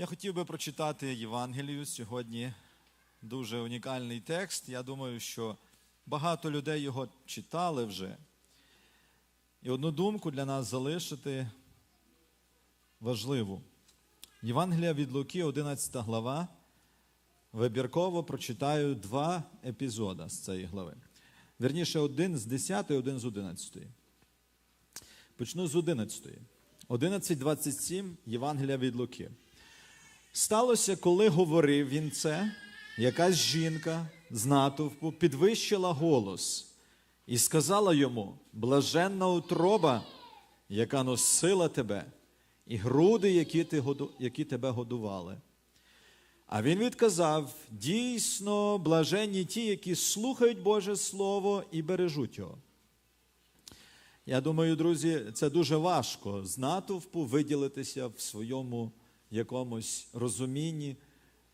Я хотів би прочитати Євангелію сьогодні. Дуже унікальний текст. Я думаю, що багато людей його читали вже. І одну думку для нас залишити важливу. Євангелія від Луки, 11 глава. Вибірково прочитаю два епізода з цієї глави. Вірніше, один з 10, один з 11. Почну з 11. 11.27 Євангелія від Луки. Сталося, коли говорив він це, якась жінка з натовпу підвищила голос і сказала йому: блаженна утроба, яка носила тебе, і груди, які, ти, які тебе годували. А він відказав: дійсно, блаженні ті, які слухають Боже Слово і бережуть його. Я думаю, друзі, це дуже важко з натовпу виділитися в своєму якомусь розумінні.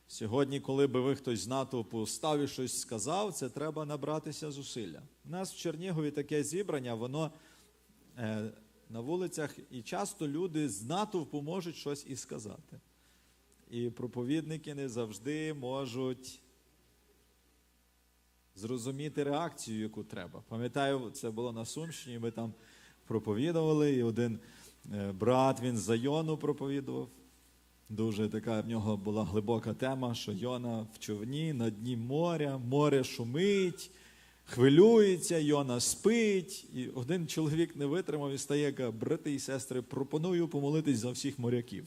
Сьогодні, коли би ви хтось з натовпу став і щось сказав, це треба набратися зусилля. У нас в Чернігові таке зібрання, воно е, на вулицях, і часто люди з натовпу можуть щось і сказати. І проповідники не завжди можуть зрозуміти реакцію, яку треба. Пам'ятаю, це було на Сумщині, ми там проповідували, і один е, брат він за Йону проповідував. Дуже така в нього була глибока тема, що Йона в човні на дні моря, море шумить, хвилюється, Йона спить. І один чоловік не витримав і стає, каже, брати і сестри, пропоную помолитись за всіх моряків.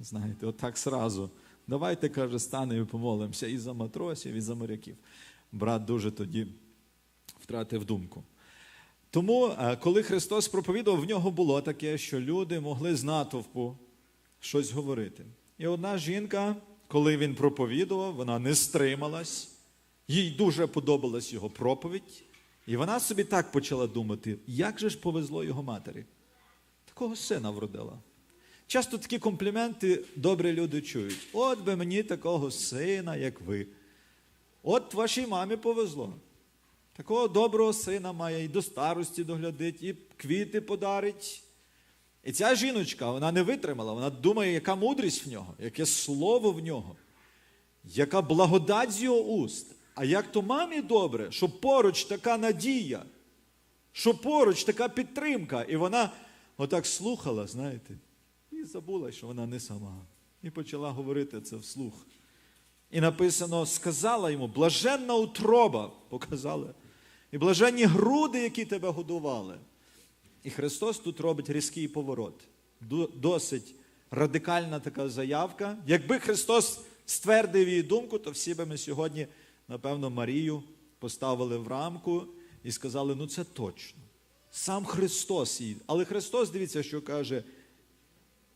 Знаєте, отак сразу. Давайте, каже, станемо і помолимося і за матросів, і за моряків. Брат дуже тоді втратив думку. Тому, е, коли Христос проповідував, в нього було таке, що люди могли з натовпу щось говорити. І одна жінка, коли він проповідував, вона не стрималась, їй дуже подобалась його проповідь, і вона собі так почала думати, як же ж повезло його матері. Такого сина вродила. Часто такі компліменти добрі люди чують. От би мені такого сина, як ви. От вашій мамі повезло. Такого доброго сина має і до старості доглядить, і квіти подарить. І ця жіночка, вона не витримала, вона думає, яка мудрість в нього, яке слово в нього, яка благодать з його уст. А як то мамі добре, що поруч така надія, що поруч така підтримка. І вона отак слухала, знаєте, і забула, що вона не сама. І почала говорити це вслух. І написано, сказала йому, блаженна утроба, показала, і блаженні груди, які тебе годували. І Христос тут робить різкий поворот. Досить радикальна така заявка. Якби Христос ствердив її думку, то всі би ми сьогодні, напевно, Марію поставили в рамку і сказали: ну це точно. Сам Христос її. Але Христос, дивіться, що каже.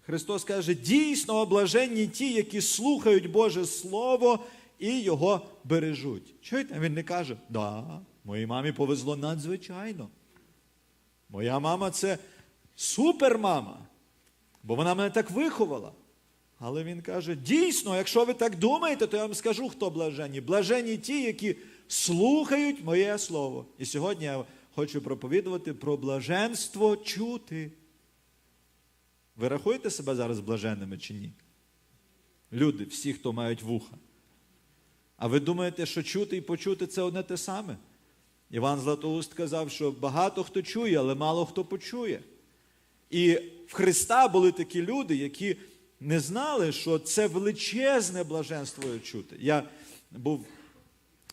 Христос каже, дійсно облаженні ті, які слухають Боже Слово і його бережуть. Чуєте? Він не каже, да, моїй мамі повезло надзвичайно. Моя мама це супермама, бо вона мене так виховала. Але він каже: дійсно, якщо ви так думаєте, то я вам скажу, хто блаженні. Блаженні ті, які слухають моє слово. І сьогодні я хочу проповідувати про блаженство чути. Ви рахуєте себе зараз блаженними чи ні? Люди, всі, хто мають вуха. А ви думаєте, що чути і почути це одне те саме? Іван Златоуст казав, що багато хто чує, але мало хто почує. І в Христа були такі люди, які не знали, що це величезне блаженство чути. Я був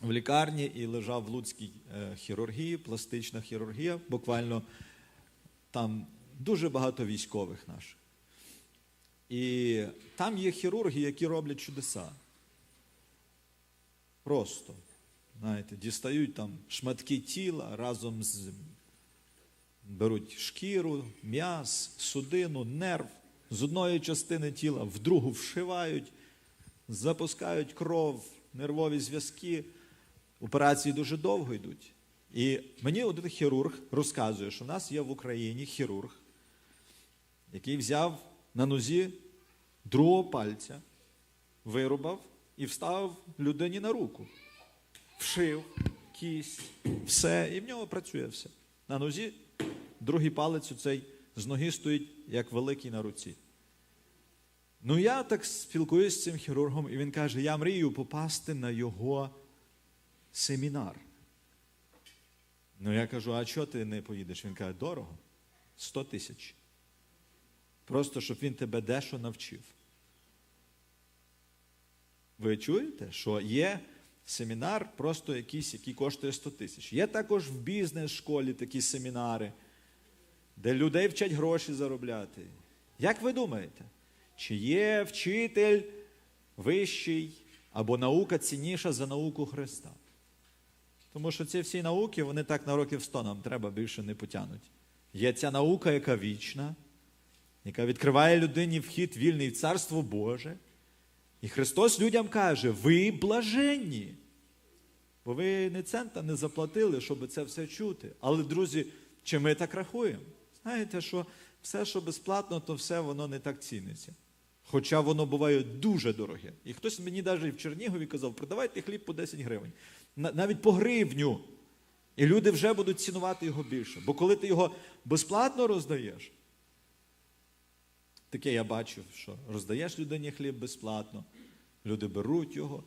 в лікарні і лежав в Луцькій е, хірургії, пластична хірургія, буквально там дуже багато військових наших. І там є хірурги, які роблять чудеса. Просто, знаєте, дістають там шматки тіла разом з беруть шкіру, м'яс, судину, нерв з одної частини тіла в другу вшивають, запускають кров, нервові зв'язки. Операції дуже довго йдуть. І мені один хірург розказує, що в нас є в Україні хірург, який взяв на нозі другого пальця, вирубав і вставив людині на руку. Вшив кість, все, і в нього працює все. На нозі другий палець у цей з ноги стоїть як великий на руці. Ну, я так спілкуюся з цим хірургом, і він каже: я мрію попасти на його семінар. Ну, я кажу, а чого ти не поїдеш? Він каже, дорого. 100 тисяч. Просто щоб він тебе дещо навчив. Ви чуєте, що є семінар, просто якийсь, який коштує 100 тисяч. Є також в бізнес-школі такі семінари, де людей вчать гроші заробляти. Як ви думаєте, чи є вчитель вищий або наука цінніша за науку Христа? Тому що ці всі науки, вони так на років 100 нам треба більше не потягнуть. Є ця наука, яка вічна, яка відкриває людині вхід вільний в Царство Боже. І Христос людям каже: ви блаженні. Бо ви не цента не заплатили, щоб це все чути. Але, друзі, чи ми так рахуємо? Знаєте, що все, що безплатно, то все воно не так ціниться. Хоча воно буває дуже дороге. І хтось мені навіть в Чернігові казав, продавайте хліб по 10 гривень, навіть по гривню. І люди вже будуть цінувати його більше. Бо коли ти його безплатно роздаєш, таке я бачив, що роздаєш людині хліб безплатно, люди беруть його,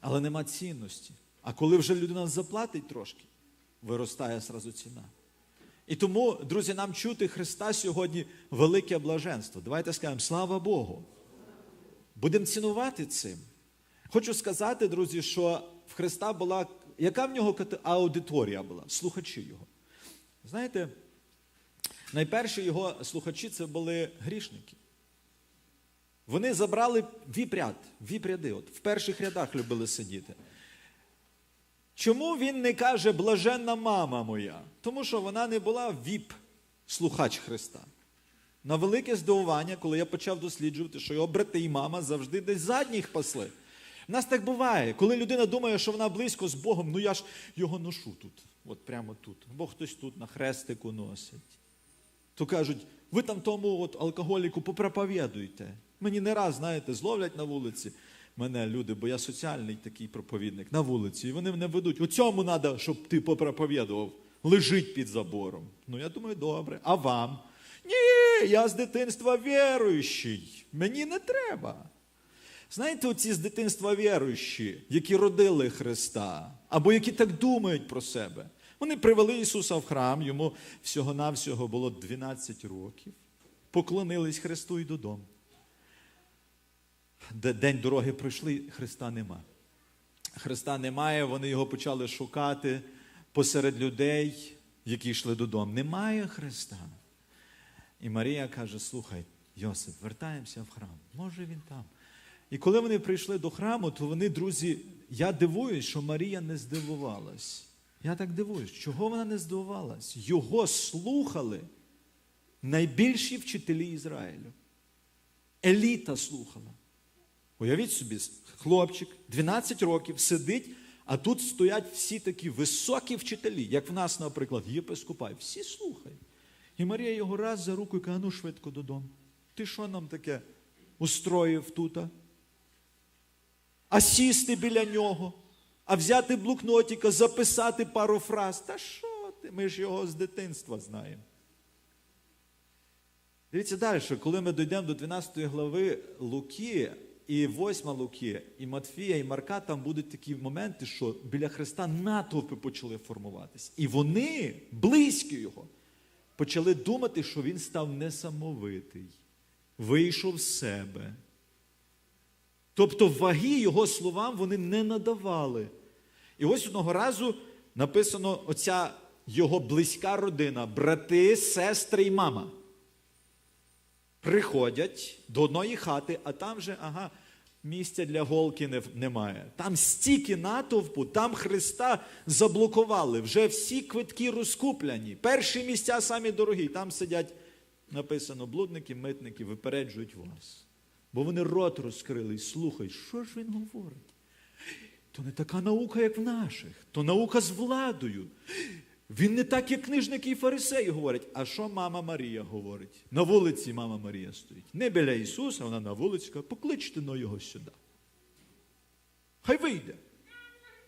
але нема цінності. А коли вже людина заплатить трошки, виростає зразу ціна. І тому, друзі, нам чути Христа сьогодні велике блаженство. Давайте скажемо слава Богу. Будемо цінувати цим. Хочу сказати, друзі, що в Христа була, яка в нього аудиторія була, слухачі його. Знаєте, найперші його слухачі це були грішники. Вони забрали віп-ряд, віп-ряди, от в перших рядах любили сидіти. Чому він не каже блаженна мама моя? Тому що вона не була віп-слухач Христа. На велике здивування, коли я почав досліджувати, що його брати і мама завжди десь задніх пасли. У нас так буває, коли людина думає, що вона близько з Богом, ну я ж його ношу тут, от прямо тут. Бо хтось тут на хрестику носить. То кажуть, ви там тому от алкоголіку попроповідуйте. Мені не раз, знаєте, зловлять на вулиці мене люди, бо я соціальний такий проповідник на вулиці. І вони мене ведуть. У цьому треба, щоб ти попроповідував. Лежить під забором. Ну, я думаю, добре. А вам? Ні, я з дитинства віруючий. Мені не треба. Знаєте, оці з дитинства віруючі, які родили Христа, або які так думають про себе. Вони привели Ісуса в храм, йому всього-навсього було 12 років, поклонились Христу і додому. День дороги пройшли, Христа нема. Христа немає, вони його почали шукати посеред людей, які йшли додому. Немає Христа. І Марія каже: слухай, Йосип, вертаємося в храм. Може він там. І коли вони прийшли до храму, то вони, друзі, я дивуюсь, що Марія не здивувалась. Я так дивуюсь, чого вона не здивувалась? Його слухали найбільші вчителі Ізраїлю. Еліта слухала. Уявіть собі, хлопчик, 12 років, сидить, а тут стоять всі такі високі вчителі, як в нас, наприклад, єпископай. Всі слухають. І Марія його раз за руку каже, ну швидко додому. Ти що нам таке устроїв тут? А сісти біля нього, а взяти блокнотика, записати пару фраз. Та що ти? Ми ж його з дитинства знаємо. Дивіться далі, коли ми дійдемо до 12 глави Луки і 8 Луки, і Матфія, і Марка, там будуть такі моменти, що біля Христа натовпи почали формуватись. І вони, близькі його, почали думати, що він став несамовитий, вийшов з себе. Тобто ваги його словам вони не надавали. І ось одного разу написано оця його близька родина, брати, сестри і мама. Приходять до одної хати, а там же, ага, місця для голки немає. Там стільки натовпу, там Христа заблокували. Вже всі квитки розкуплені. Перші місця самі дорогі. Там сидять, написано, блудники, митники, випереджують вас. Бо вони рот розкрили і слухають, що ж він говорить. То не така наука, як в наших, то наука з владою. Він не так, як книжники і фарисеї говорять. А що мама Марія говорить? На вулиці мама Марія стоїть. Не біля Ісуса, вона на вулиці каже, покличте но його сюди. Хай вийде.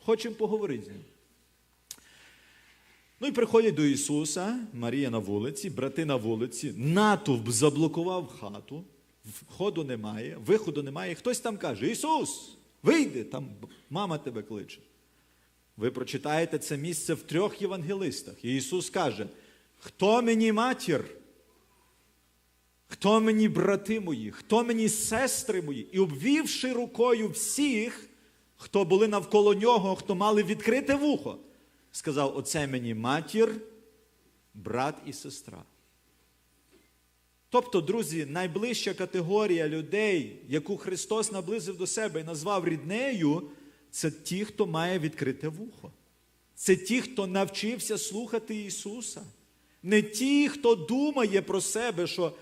Хочемо поговорити з ним. Ну і приходять до Ісуса, Марія на вулиці, брати на вулиці, натовп заблокував хату. входу немає, виходу немає. Хтось там каже: Ісус, вийди, там мама тебе кличе. Ви прочитаєте це місце в трьох євангелистах. І Ісус каже: Хто мені матір? Хто мені брати мої, хто мені сестри мої, і обвівши рукою всіх, хто були навколо нього, хто мали відкрите вухо, сказав: Оце мені матір, брат і сестра. Тобто, друзі, найближча категорія людей, яку Христос наблизив до себе і назвав ріднею, це ті, хто має відкрите вухо. Це ті, хто навчився слухати Ісуса. Не ті, хто думає про себе, що,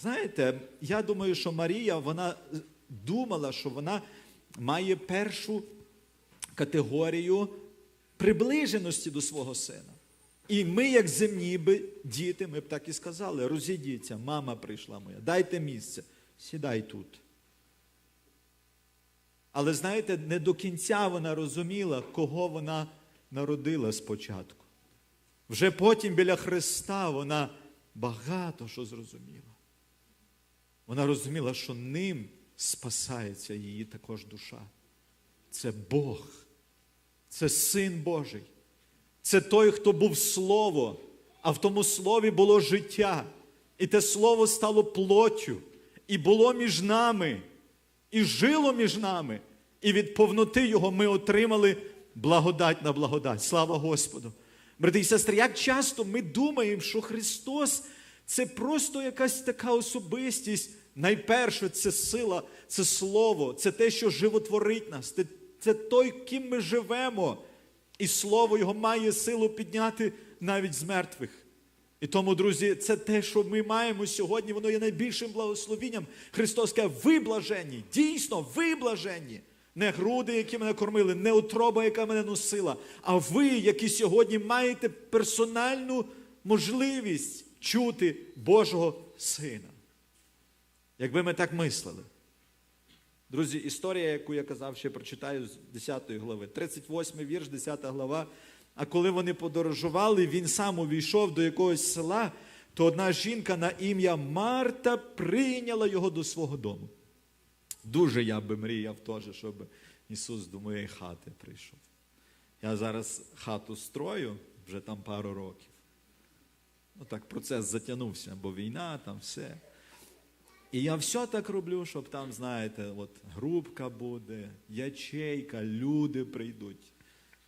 знаєте, я думаю, що Марія, вона думала, що вона має першу категорію приближеності до свого сина. І ми, як земні би, діти, ми б так і сказали: розійдіться, мама прийшла моя, дайте місце, сідай тут. Але знаєте, не до кінця вона розуміла, кого вона народила спочатку. Вже потім біля Христа вона багато що зрозуміла. Вона розуміла, що ним спасається її також душа. Це Бог, це Син Божий. Це той, хто був Слово, а в тому слові було життя. І те слово стало плоттю, і було між нами, і жило між нами. І від повноти Його ми отримали благодать на благодать. Слава Господу! Брати і сестри, як часто ми думаємо, що Христос це просто якась така особистість. Найперше, це сила, це слово, це те, що животворить нас, це, той, ким ми живемо. І слово Його має силу підняти навіть з мертвих. І тому, друзі, це те, що ми маємо сьогодні, воно є найбільшим благословінням. Христос каже, ви блаженні, дійсно, ви блаженні. Не груди, які мене кормили, не утроба, яка мене носила, а ви, які сьогодні маєте персональну можливість чути Божого Сина. Якби ми так мислили. Друзі, історія, яку я казав, ще прочитаю з 10 глави. 38 вірш, 10 глава. А коли вони подорожували, він сам увійшов до якогось села, то одна жінка на ім'я Марта прийняла його до свого дому. Дуже я би мріяв теж, щоб Ісус до моєї хати прийшов. Я зараз хату строю вже там пару років. Ну так, процес затягнувся, бо війна, там все. І я все так роблю, щоб там, знаєте, от групка буде, ячейка, люди прийдуть.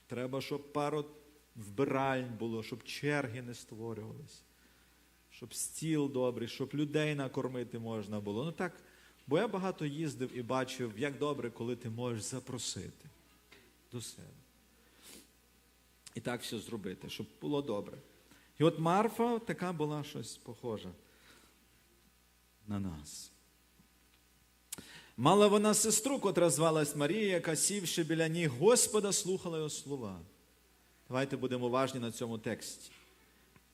Треба, щоб пару вбиральń було, щоб черги не створювалися, щоб стіл добрий, щоб людей накормити можна було. Ну так, бо я багато їздив і бачив, як добре, коли ти можеш запросити до себе. І так все зробити, щоб було добре. І от Марфа така була щось похожа на нас. Мала вона сестру, котра звалась Марія, яка сівши біля ніг Господа, слухала його слова. Давайте будемо уважні на цьому тексті.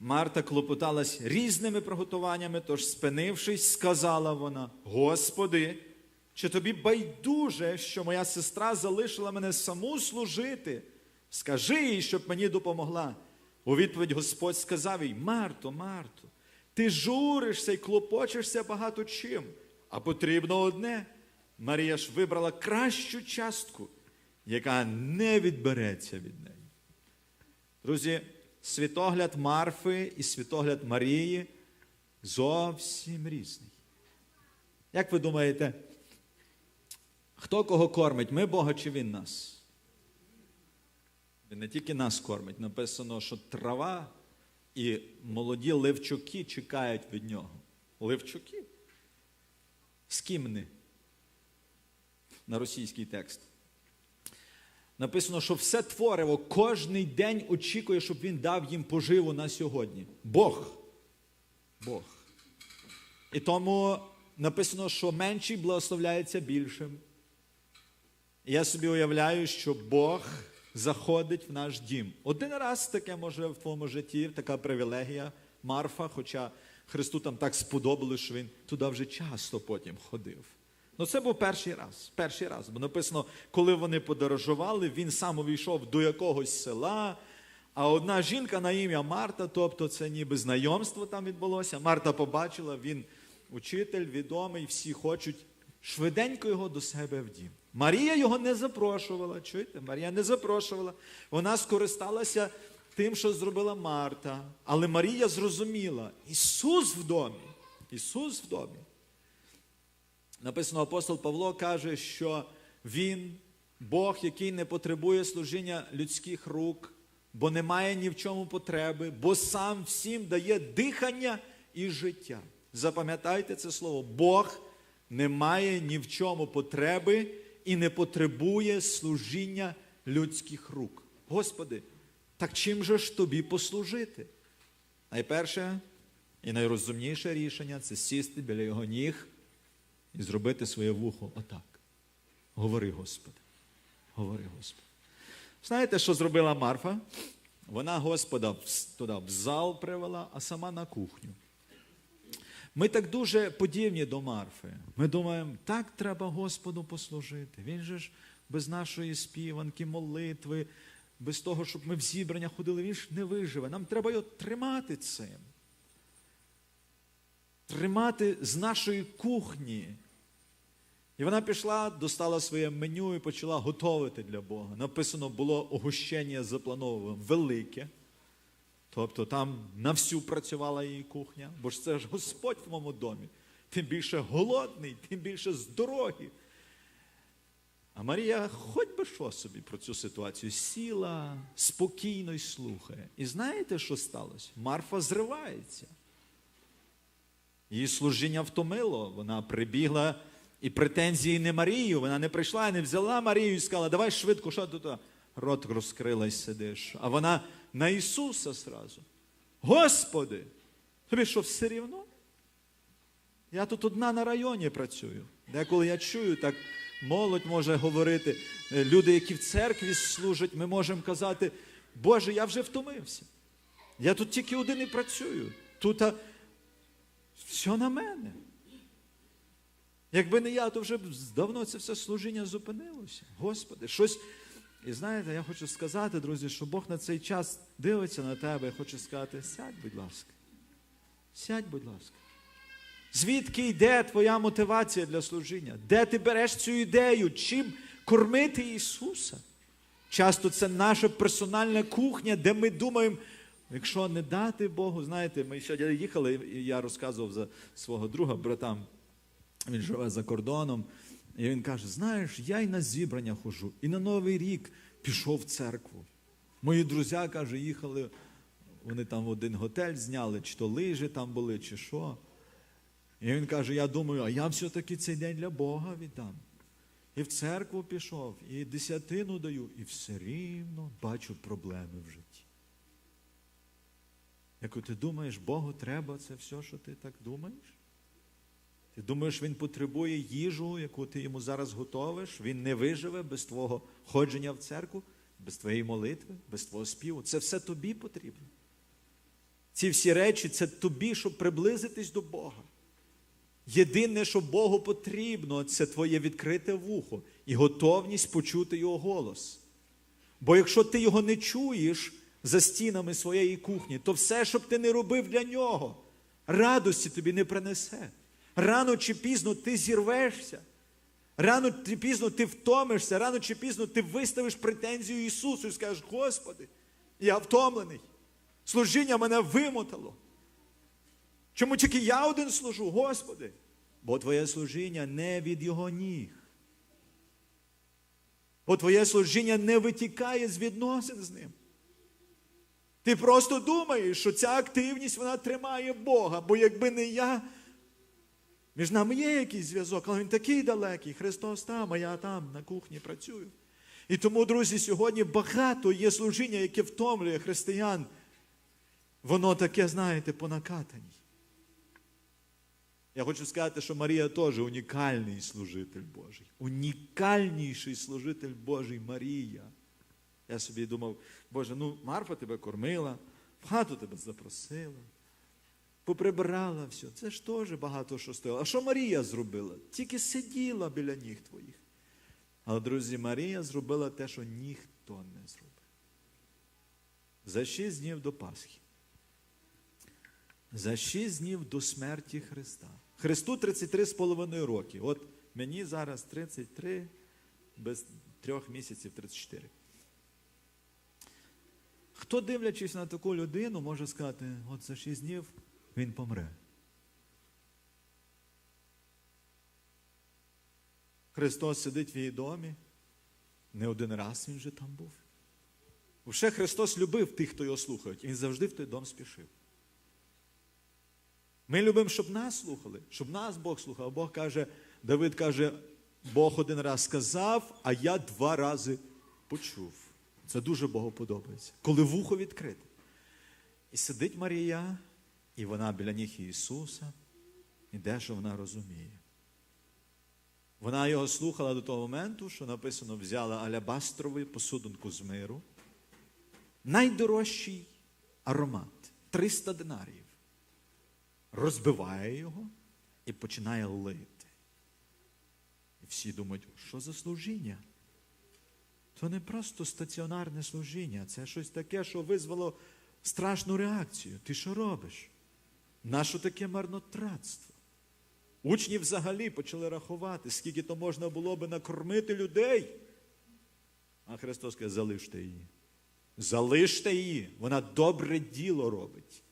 Марта клопоталась різними приготуваннями, тож, спинившись, сказала вона: Господи, чи тобі байдуже, що моя сестра залишила мене саму служити? Скажи їй, щоб мені допомогла. У відповідь Господь сказав їй: Марто, Марто, ти журишся і клопочешся багато чим, а потрібно одне. Марія ж вибрала кращу частку, яка не відбереться від неї. Друзі, світогляд Марфи і світогляд Марії зовсім різний. Як ви думаєте, хто кого кормить? Ми Бога чи Він нас? Він не тільки нас кормить. Написано, що трава і молоді ливчуки чекають від нього. Ливчуки? З ким? На російський текст. Написано, що все твориво кожний день очікує, щоб він дав їм поживу на сьогодні. Бог. Бог. І тому написано, що менший благословляється більшим. Я собі уявляю, що Бог заходить в наш дім. Один раз таке може в твоєму житті, така привілегія Марфа, хоча Христу там так сподобалось, що він туди вже часто потім ходив. Ну, це був перший раз. Перший раз. Бо написано, коли вони подорожували, він сам увійшов до якогось села. А одна жінка на ім'я Марта, тобто це ніби знайомство там відбулося. Марта побачила, він учитель відомий, всі хочуть швиденько його до себе в дім. Марія його не запрошувала. Чуєте? Марія не запрошувала. Вона скористалася тим, що зробила Марта. Але Марія зрозуміла: Ісус в домі. Ісус в домі. Написано, апостол Павло каже, що Він, Бог, який не потребує служіння людських рук, бо не має ні в чому потреби, бо сам всім дає дихання і життя. Запам'ятайте це слово. Бог не має ні в чому потреби і не потребує служіння людських рук. Господи, так чим же ж тобі послужити? Найперше і найрозумніше рішення це сісти біля його ніг і зробити своє вухо отак. Говори, Господи. Говори, Господи. Знаєте, що зробила Марфа? Вона Господа туди в зал привела, а сама на кухню. Ми так дуже подібні до Марфи. Ми думаємо, так треба Господу послужити. Він же ж без нашої співанки, молитви, без того, щоб ми в зібрання ходили, він ж не виживе. Нам треба його тримати цим. Тримати з нашої кухні. І вона пішла, достала своє меню і почала готувати для Бога. Написано було огощення заплановане велике. Тобто там на всю працювала її кухня, бо ж це ж Господь в моєму домі. Тим більше голодний, тим більше з дороги. А Марія, хоч би що собі про цю ситуацію, сіла спокійно й слухає. І знаєте, що сталося? Марфа зривається. Її служіння втомило. Вона прибігла і претензії не Марію. Вона не прийшла, і не взяла Марію і сказала, давай швидко, що тут? Рот розкрила і сидиш. А вона на Ісуса зразу. Господи, тобі що все рівно? Я тут одна на районі працюю. Деколи я чую, так молодь може говорити, люди, які в церкві служать, ми можемо казати, Боже, я вже втомився. Я тут тільки один і працюю. Тут а, все на мене. Якби не я, то вже давно це все служіння зупинилося. Господи, щось. І знаєте, я хочу сказати, друзі, що Бог на цей час дивиться на тебе. Я хочу сказати, сядь, будь ласка. Сядь, будь ласка. Звідки йде твоя мотивація для служіння? Де ти береш цю ідею? Чим кормити Ісуса? Часто це наша персональна кухня, де ми думаємо, якщо не дати Богу, знаєте, ми сьогодні їхали, і я розказував за свого друга, братам, він живе за кордоном. І він каже: знаєш, я й на зібрання хожу, і на Новий рік пішов в церкву. Мої друзі, каже, їхали, вони там в один готель зняли, чи то лижі там були, чи що. І він каже: я думаю, а я все-таки цей день для Бога віддам. І в церкву пішов, і десятину даю, і все рівно бачу проблеми в житті. Як ти думаєш, Богу треба це все, що ти так думаєш? Ти думаєш, він потребує їжу, яку ти йому зараз готовиш? Він не виживе без твого ходження в церкву, без твоєї молитви, без твого співу. Це все тобі потрібно. Ці всі речі це тобі, щоб приблизитись до Бога. Єдине, що Богу потрібно, це твоє відкрите вухо і готовність почути його голос. Бо якщо ти його не чуєш за стінами своєї кухні, то все, що б ти не робив для нього, радості тобі не принесе. Рано чи пізно ти зірвешся. Рано чи пізно ти втомишся, рано чи пізно ти виставиш претензію Ісусу і скажеш, Господи, я втомлений. Служіння мене вимотало. Чому тільки я один служу, Господи? Бо Твоє служіння не від Його ніг. Бо Твоє служіння не витікає з відносин з ним. Ти просто думаєш, що ця активність вона тримає Бога, бо якби не я, між нами є якийсь зв'язок, але він такий далекий. Христос там, а я там на кухні працюю. І тому, друзі, сьогодні багато є служіння, яке втомлює християн. Воно таке, знаєте, по накатанні. Я хочу сказати, що Марія теж унікальний служитель Божий. Унікальніший служитель Божий Марія. Я собі думав, Боже, ну Марфа тебе кормила, в хату тебе запросила, поприбирала все. Це ж теж багато що стояло. А що Марія зробила? Тільки сиділа біля ніг твоїх. Але, друзі, Марія зробила те, що ніхто не зробив. За шість днів до Пасхи. За шість днів до смерті Христа. Христу 33 з половиною роки. От мені зараз 33, без трьох місяців 34. Хто, дивлячись на таку людину, може сказати, от за 6 днів він помре. Христос сидить в її домі. Не один раз він вже там був. Вже Христос любив тих, хто його слухають. І Він завжди в той дом спішив. Ми любимо, щоб нас слухали, щоб нас Бог слухав. Бог каже, Давид каже, Бог один раз сказав, а я два рази почув. Це дуже Богу подобається. Коли вухо відкрите. І сидить Марія, і вона біля ніг Ісуса, і де що вона розуміє. Вона його слухала до того моменту, що написано, взяла алябастрову посудинку з миру, найдорожчий аромат 300 динарів, розбиває його і починає лити. І всі думають, що за служіння? То не просто стаціонарне служіння, це щось таке, що визвало страшну реакцію. Ти що робиш? Нащо таке марнотратство? Учні взагалі почали рахувати, скільки то можна було би накормити людей. А Христос каже, залиште її. Залиште її. Вона добре діло робить.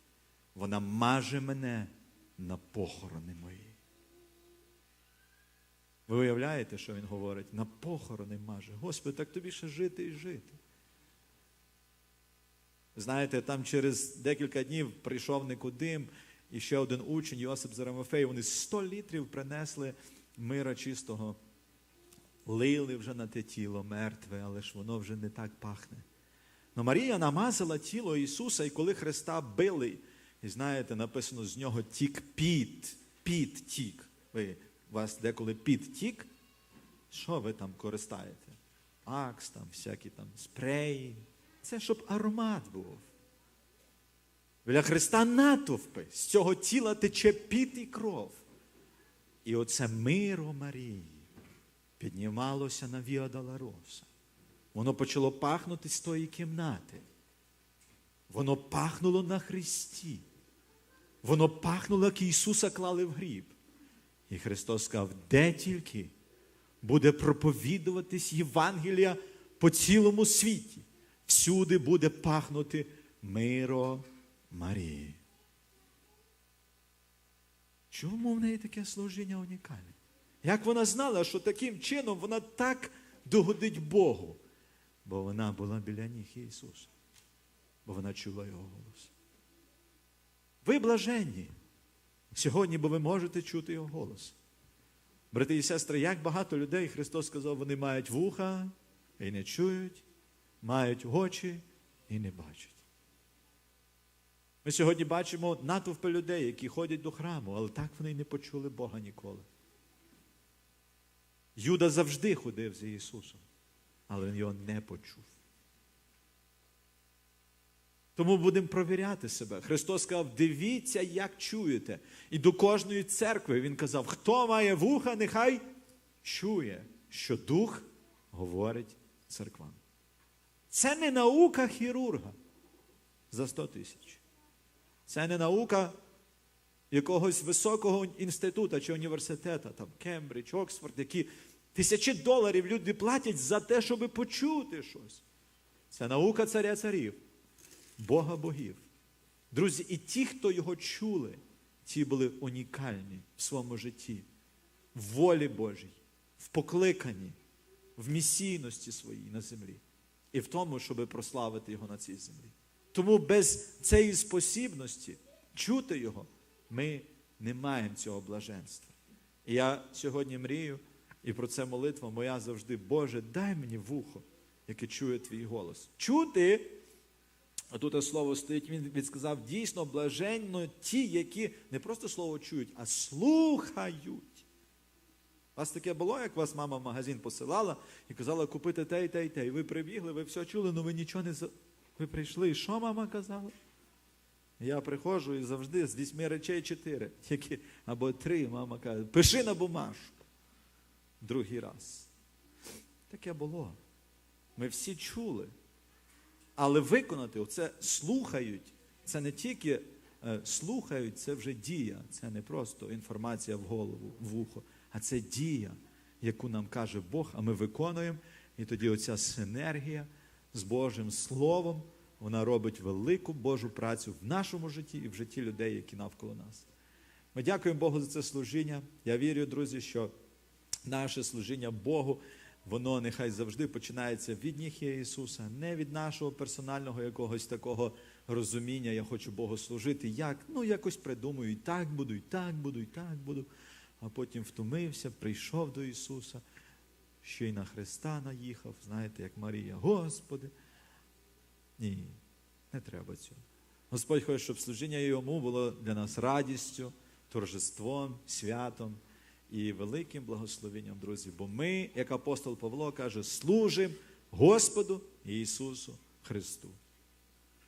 Вона маже мене на похорони мої. Ви уявляєте, що він говорить? На похорони маже. Господи, так тобі ще жити і жити. Знаєте, там через декілька днів прийшов Никодим, і ще один учень, Йосип Зарамофей, вони 100 літрів принесли мира чистого, лили вже на те тіло мертве, але ж воно вже не так пахне. Но Марія намазала тіло Ісуса, і коли Христа били, і знаєте, написано, з нього тік піт, піт тік. Ви, вас деколи піт тік, що ви там користаєте? Акс, там, всякі там спреї. Це щоб аромат був. Біля Христа натовпи, з цього тіла тече піт і кров. І оце миро Марії піднімалося на Віа Долороса. Воно почало пахнути з тої кімнати. Воно пахнуло на Христі. Воно пахнуло, як Ісуса клали в гріб. І Христос сказав, де тільки буде проповідуватись Євангелія по цілому світі. Всюди буде пахнути миро Марії. Чому в неї таке служіння унікальне? Як вона знала, що таким чином вона так догодить Богу? Бо вона була біля ніг Ісуса, бо вона чула Його голос. Ви блаженні сьогодні, бо ви можете чути Його голос. Брати і сестри, як багато людей Христос сказав, вони мають вуха і не чують, мають очі і не бачать. Ми сьогодні бачимо натовпи людей, які ходять до храму, але так вони й не почули Бога ніколи. Юда завжди ходив за Ісусом, але він його не почув. Тому будемо провіряти себе. Христос сказав, дивіться, як чуєте. І до кожної церкви Він казав, хто має вуха, нехай чує, що Дух говорить церквам. Це не наука хірурга за 100 тисяч. Це не наука якогось високого інституту чи університету, там Кембридж, Оксфорд, які тисячі доларів люди платять за те, щоб почути щось. Це наука царя царів, Бога богів. Друзі, і ті, хто його чули, ті були унікальні в своєму житті, в волі Божій, в покликанні, в місійності своїй на землі і в тому, щоб прославити його на цій землі. Тому без цієї спосібності чути Його, ми не маємо цього блаженства. І я сьогодні мрію, і про це молитва моя завжди, Боже, дай мені вухо, яке чує твій голос. Чути, а тут слово стоїть, він відсказав, дійсно блаженно ті, які не просто слово чують, а слухають. У вас таке було, як вас мама в магазин посилала і казала купити те і те і те. І ви прибігли, ви все чули, але ви нічого не. Ви прийшли, і що мама казала? Я приходжу і завжди з вісьми речей чотири, які, або три, мама каже, пиши на бумажку. Другий раз. Таке було. Ми всі чули. Але виконати, оце слухають, це не тільки е, слухають, це вже дія. Це не просто інформація в голову, в вухо, а це дія, яку нам каже Бог, а ми виконуємо. І тоді оця синергія з Божим Словом, вона робить велику Божу працю в нашому житті і в житті людей, які навколо нас. Ми дякуємо Богу за це служіння. Я вірю, друзі, що наше служіння Богу, воно нехай завжди починається від ніг Ісуса, не від нашого персонального якогось такого розуміння. Я хочу Богу служити. Як? Ну, якось придумаю, і так буду, і так буду, і так буду. А потім втомився, прийшов до Ісуса, ще й на Христа наїхав, знаєте, як Марія, Господи. Ні, не треба цього. Господь хоче, щоб служіння йому було для нас радістю, торжеством, святом і великим благословенням, друзі. Бо ми, як апостол Павло каже, служимо Господу Ісусу Христу.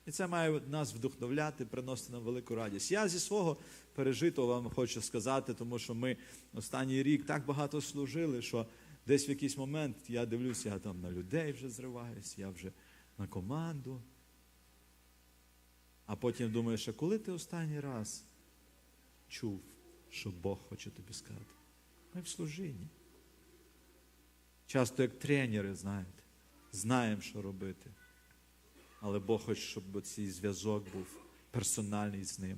І це має нас вдохновляти, приносити нам велику радість. Я зі свого пережитого вам хочу сказати, тому що ми останній рік так багато служили, що десь в якийсь момент я дивлюся, я там на людей вже зриваюся, я вже на команду. А потім думаєш, а коли ти останній раз чув, що Бог хоче тобі сказати? Ми в служінні. Часто як тренери, знаєте, знаємо, що робити. Але Бог хоче, щоб цей зв'язок був персональний з ним.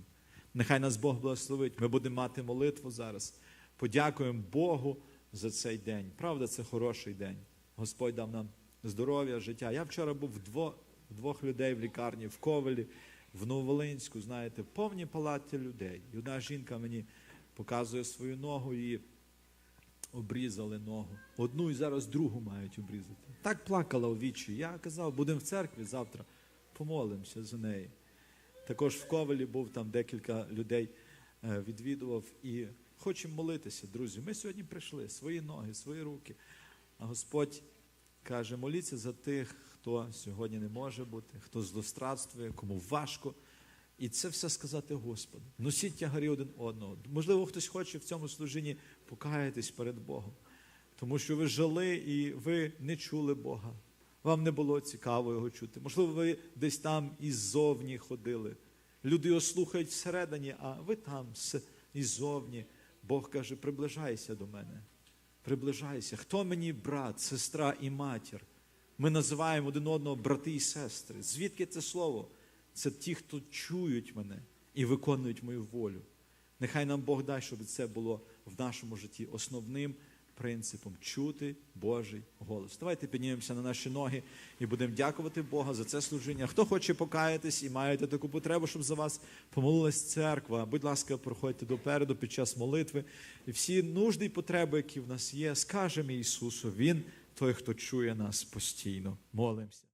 Нехай нас Бог благословить. Ми будемо мати молитву зараз. Подякуємо Богу за цей день. Правда, це хороший день. Господь дав нам здоров'я, життя. Я вчора був вдво, двох людей в лікарні в Ковелі, в Нововолинську, знаєте, повні палаті людей. І одна жінка мені показує свою ногу і обрізали ногу. Одну і зараз другу мають обрізати. Так плакала у вічі. Я казав, будемо в церкві завтра, помолимося за неї. Також в Ковелі був там декілька людей е, відвідував і хочемо молитися, друзі. Ми сьогодні прийшли свої ноги, свої руки. А Господь каже: моліться за тих, хто сьогодні не може бути, хто злострадствує, кому важко. І це все сказати Господу. Носіть тягарі один одного. Можливо, хтось хоче в цьому служінні покаятись перед Богом, тому що ви жили і ви не чули Бога. Вам не було цікаво його чути. Можливо, ви десь там іззовні ходили. Люди його слухають всередині, а ви там іззовні. Бог каже: приближайся до мене. Приближайся. Хто мені брат, сестра і матір? Ми називаємо один одного брати і сестри. Звідки це слово? Це ті, хто чують мене і виконують мою волю. Нехай нам Бог дасть, щоб це було в нашому житті основним принципом чути Божий голос. Давайте піднімемося на наші ноги і будемо дякувати Бога за це служіння. Хто хоче покаятись і маєте таку потребу, щоб за вас помолилась церква, будь ласка, проходьте допереду під час молитви. І всі нужди і потреби, які в нас є, скажемо Ісусу. Він той, хто чує нас постійно. Молимося.